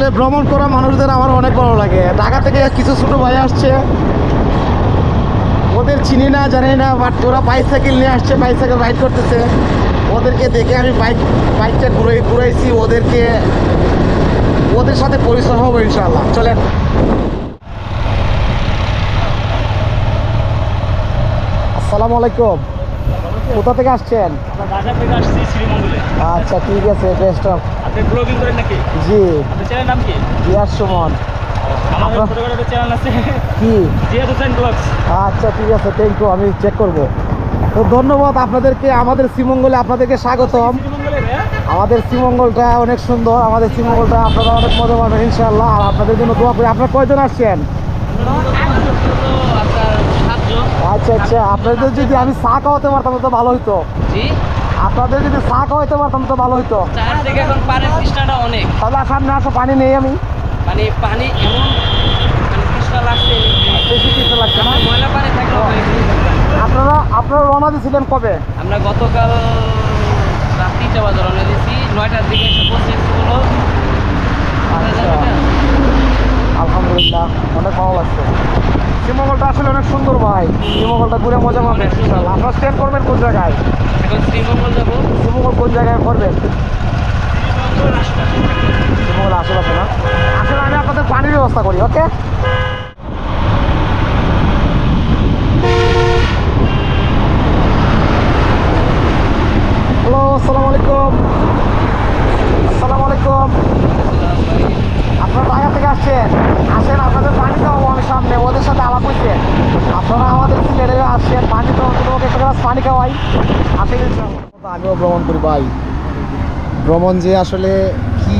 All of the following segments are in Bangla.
আসলে ভ্রমণ করা মানুষদের আমার অনেক ভালো লাগে। ঢাকা থেকে কিছু ছোটো ভাই আসছে। ওদের চিনি না, জানি না বাট ওরা বাইসাইকেল নিয়ে আসছে বাইসাইকেল রাইড করতেছে। ওদেরকে দেখে আমি বাইক বাইকটা ঘুরাই ঘুরাইছি, ওদেরকে, ওদের সাথে পরিচয় হব ইনশাল্লাহ চলেন। আসসালামু আলাইকুম। কোথা থেকে আসছেন? ঢাকা থেকে আসছি শ্রীমঙ্গলে। আচ্ছা ঠিক আছে বেস্ট অফ আপনি ব্লগিং করেন নাকি? জি। আপনার চ্যানেল নাম কি? সুমন। চ্যানেল আছে। কি? জিয়াদ হোসেন ব্লগস। আচ্ছা ঠিক আছে থ্যাংক ইউ আমি চেক করব। তো ধন্যবাদ আপনাদেরকে আমাদের শ্রীমঙ্গলে আপনাদেরকে স্বাগতম। আমাদের শ্রীমঙ্গলটা অনেক সুন্দর আমাদের শ্রীমঙ্গলটা আপনারা অনেক মজা পাবেন ইনশাআল্লাহ। আর আপনাদের জন্য দোয়া করি। আপনারা কয়জন আসছেন? আচ্ছা আচ্ছা আপনাদের যদি আমি চা খাওয়াতে পারতাম তো ভালো হতো জি? আপনাদের যদি চা খাওয়াতে পারতাম তো ভালো হতো চার থেকে এখন পানির তৃষ্ণাটা অনেক। তাহলে সামনে আসো পানি নেই আমি। মানে পানি এমন মানে তৃষ্ণা লাগছে। বেশি লাগছে না? ময়লা পানি থাকলে আপনারা আপনারা রওনা দিয়েছিলেন কবে? আমরা গতকাল রাত তিনটা বাজে রওনা দিয়েছি। নয়টার দিকে এসে পৌঁছেছি হলো আচ্ছা। আলহামদুলিল্লাহ অনেক ভালো লাগছে। শ্রীমঙ্গলটা আসলে অনেক সুন্দর ভাই। শ্রীমঙ্গলটা ঘুরে মজা পাবেন আপনারা স্ট্যান্ড করবেন কোন জায়গায়? এখন শ্রীমঙ্গল যাব। শ্রীমঙ্গল কোন জায়গায় করবেন? শ্রীমঙ্গল আশেপাশে না? আসলে আমি আপনাদের পানির ব্যবস্থা করি ওকে? হ্যালো আসসালামু আলাইকুম। আসসালামু আলাইকুম। আপনারা ঢাকা থেকে আসছেন। আসেন আপনাদের পানি খাওয়াবো আমি সামনে ওদের সাথে আলাপ হয়েছে আপনারা আমাদের সিলেটে আসছেন পানি তো তোমাকে একটা গ্লাস পানি খাওয়াই। আসেন ইনশাআল্লাহ। আমিও ভ্রমণ করি ভাই। ভ্রমণ যে আসলে কি?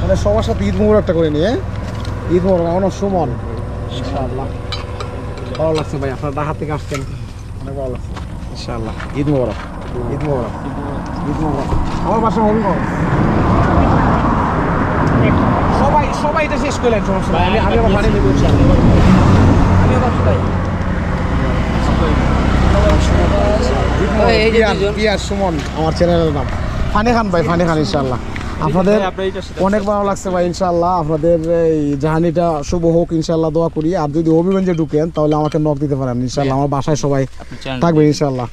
মানে সবার সাথে ঈদ মুহুর একটা করে নিয়ে ঈদ মুহুর আমার সুমন। ইনশাআল্লাহ। ভালো লাগছে ভাই আপনারা ঢাকা থেকে আসছেন। অনেক ভালো লাগছে। ইনশাআল্লাহ। ঈদ মুবারক। ঈদ মুবারক। ঈদ মুবারক। আমার বাসা হবিগঞ্জ সবাই এটা শেষ করলেন সমস্যা আমি আমি আবার পানি সুমন আমার চ্যানেলের নাম। ফানি খান ভাই ফানি খান ইনশাআল্লাহ। আপনাদের অনেক ভালো লাগছে ভাই ইনশাআল্লাহ। আপনাদের এই জাহানিটা শুভ হোক ইনশাআল্লাহ দোয়া করি। আর যদি হবিগঞ্জে ঢুকেন তাহলে আমাকে নক দিতে পারেন ইনশাআল্লাহ। আমার বাসায় সবাই থাকবে ইনশাল্লাহ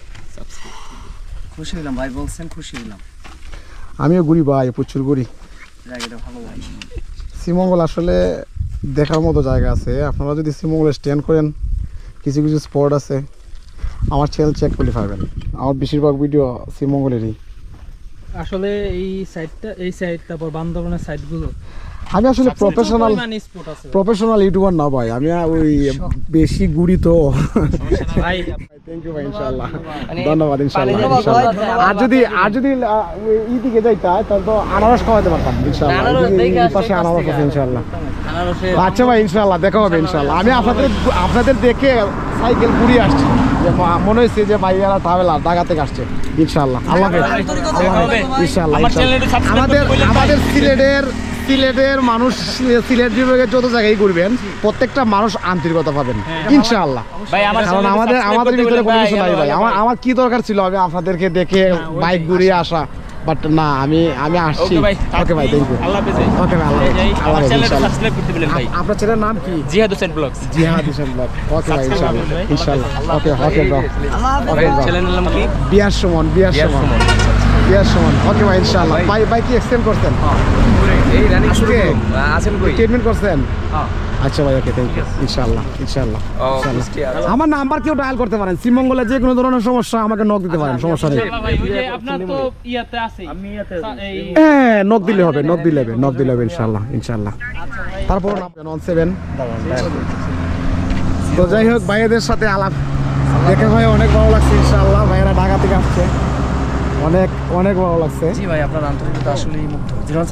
খুশি হলাম ভাই বলছেন খুশি হলাম আমিও ঘুরি ভাই প্রচুর ঘুরি। জায়গাটা ভালো ভাই শ্রীমঙ্গল আসলে দেখার মতো জায়গা আছে। আপনারা যদি শ্রীমঙ্গলে স্ট্যান্ড করেন, কিছু কিছু স্পট আছে, আমার চ্যানেল চেক করলে পাবেন। আমার বেশিরভাগ ভিডিও শ্রীমঙ্গলেরই। আসলে এই সাইডটা এই সাইড তারপর বান্দরবনের সাইডগুলো আমি আসলে প্রফেশনাল প্রফেশনাল ইউটিউবার না ভাই আমি ওই বেশি ঘুরি তো থ্যাংক ইউ ভাই ইনশাআল্লাহ। মানে ধন্যবাদ ইনশাআল্লাহ ধন্যবাদ ভাই, ইনশাআল্লাহ। ধন্যবাদ। আর যদি আর যদি ই দিকে যাইতা তাহলে তো আনারস খাওয়াতে পারতাম ইনশাআল্লাহ। পাশে আনারস। আছে ইনশাআল্লাহ। আচ্ছা ভাই ইনশাআল্লাহ দেখা হবে ইনশাআল্লাহ। আমি আপনাদের আপনাদের দেখে সাইকেল ঘুরিয়ে আসছি। যে মনে হয়েছে যে ভাইয়ারা ট্রাভেলার ঢাকা থেকে আসছে ইনশাআল্লাহ। আল্লাহ ইনশাআল্লাহ আমাদের। আমাদের সিলেটের সিলেটের মানুষ সিলেট বিভাগের যত জায়গায় ঘুরবেন প্রত্যেকটা মানুষ আন্তরিকতা পাবেন। ইনশাআল্লাহ। কারণ আমাদের আমাদের ভিতরে কোনো কিছু নাই ভাই। আমার আমার কি দরকার ছিল? আমি আপনাদেরকে দেখে বাইক ঘুরিয়ে আসা। বাট না আমি আমি আসছি। ওকে ভাই থ্যাংক ইউ আল্লাহ হাফেজ ওকে ভাই আল্লাহ। আমার আল্লাহ ইনশাআল্লাহ সাবস্ক্রাইব করতে বলেন ভাই। আপনার ছেলের নাম কি? জিহাদ হোসেন ব্লগস। জিহাদ হোসেন ব্লগ ওকে ভাই ইনশাআল্লাহ। ইনশাআল্লাহ। ওকে ওকে ব্রো ওকে ব্রো চ্যানেলের নাম কি? বিয়ার সমান বিয়ার সমান। সমান ওকে ভাই ইনশাআল্লাহ ভাই ভাই কি এক্সটেন্ড করছেন? এই রানিং আজকে আছেন কই? ট্রিটমেন্ট করছেন? হ্যাঁ। আচ্ছা ভাই ওকে থ্যাংক ইউ ইনশাআল্লাহ ইনশাআল্লাহ আর? আমার নাম্বার কেউ ডায়াল করতে পারেন। শ্রীমঙ্গলে যে কোনো ধরনের সমস্যা আমাকে নক দিতে পারেন সমস্যা নেই। আপনার তো ইয়াতে আছে। আমি ইয়াতে হ্যাঁ নক দিলে হবে নক দিলে হবে নক দিলে হবে ইনশাআল্লাহ ইনশাআল্লাহ। তারপর নন সেভেন তো যাই হোক ভাইয়েদের সাথে আলাপ। দেখে ভাই অনেক ভালো লাগছে ইনশাআল্লাহ। ভাইয়েরা ঢাকা থেকে আসছে। অনেক অনেক ভালো লাগছে। জি ভাই আপনার আন্তরিকতা আসলেই মুগ্ধ। জিরন